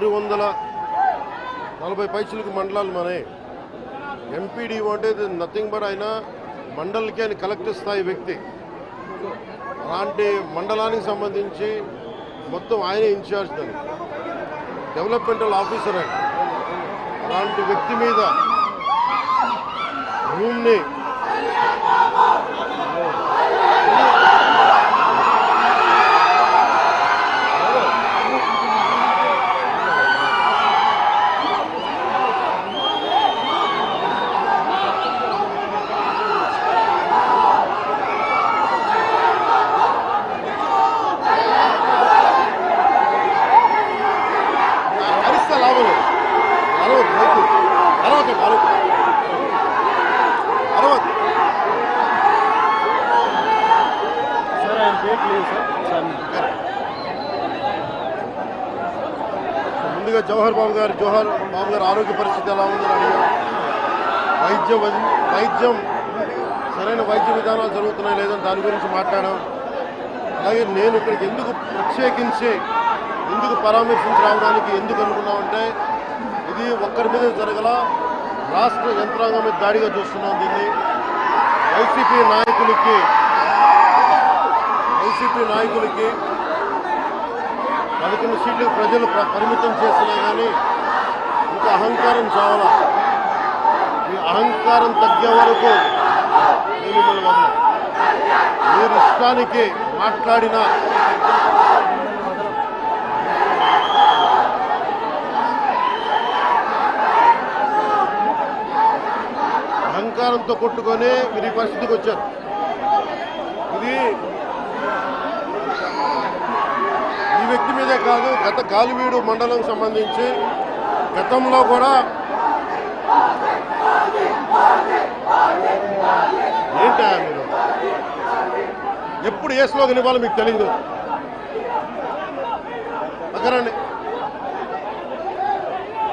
ఆరు వందల నలభై పైసలకు మండలాలు మనే ఎంపీడీ అంటే నథింగ్ బట్ ఆయన మండలికి ఆయన కలెక్టర్ స్థాయి వ్యక్తి. అలాంటి మండలానికి సంబంధించి మొత్తం ఆయన ఇన్ఛార్జ్ దాన్ని. డెవలప్మెంటల్ ఆఫీసర్ ఆయన. అలాంటి వ్యక్తి మీద రూమ్ని ముందుగా జవహర్ బాబు గారు జవహర్ బాబు గారి ఆరోగ్య పరిస్థితి ఎలా ఉందని అడిగాం వైద్యం వైద్యం సరైన వైద్య విధానాలు జరుగుతున్నాయి లేదని దాని గురించి మాట్లాడాం. అలాగే నేను ఇక్కడికి ఎందుకు ప్రత్యేకించి ఎందుకు పరామర్శించి రావడానికి ఎందుకు అనుకున్నామంటే ఇది ఒక్కరి మీద జరగల రాష్ట్ర యంత్రాంగం మీద దాడిగా చూస్తున్నాం దీన్ని. వైసీపీ నాయకులకి వైసీపీ నాయకులకి పదకొండు సీట్లు ప్రజలు పరిమితం చేసినా కానీ ఇంకా అహంకారం చావాలా. ఈ అహంకారం తగ్గే వరకు నేను మిమ్మల్ని మీరు ఇష్టానికి మాట్లాడిన అధికారంతో కొట్టుకొని మీరు ఈ పరిస్థితికి వచ్చారు. ఇది ఈ వ్యక్తి మీదే కాదు గత గాలివీడు మండలం సంబంధించి గతంలో కూడా ఏంటా మీరు? ఎప్పుడు ఏ స్లోగన్ ఇవ్వాలో మీకు తెలియదు పక్కరండి.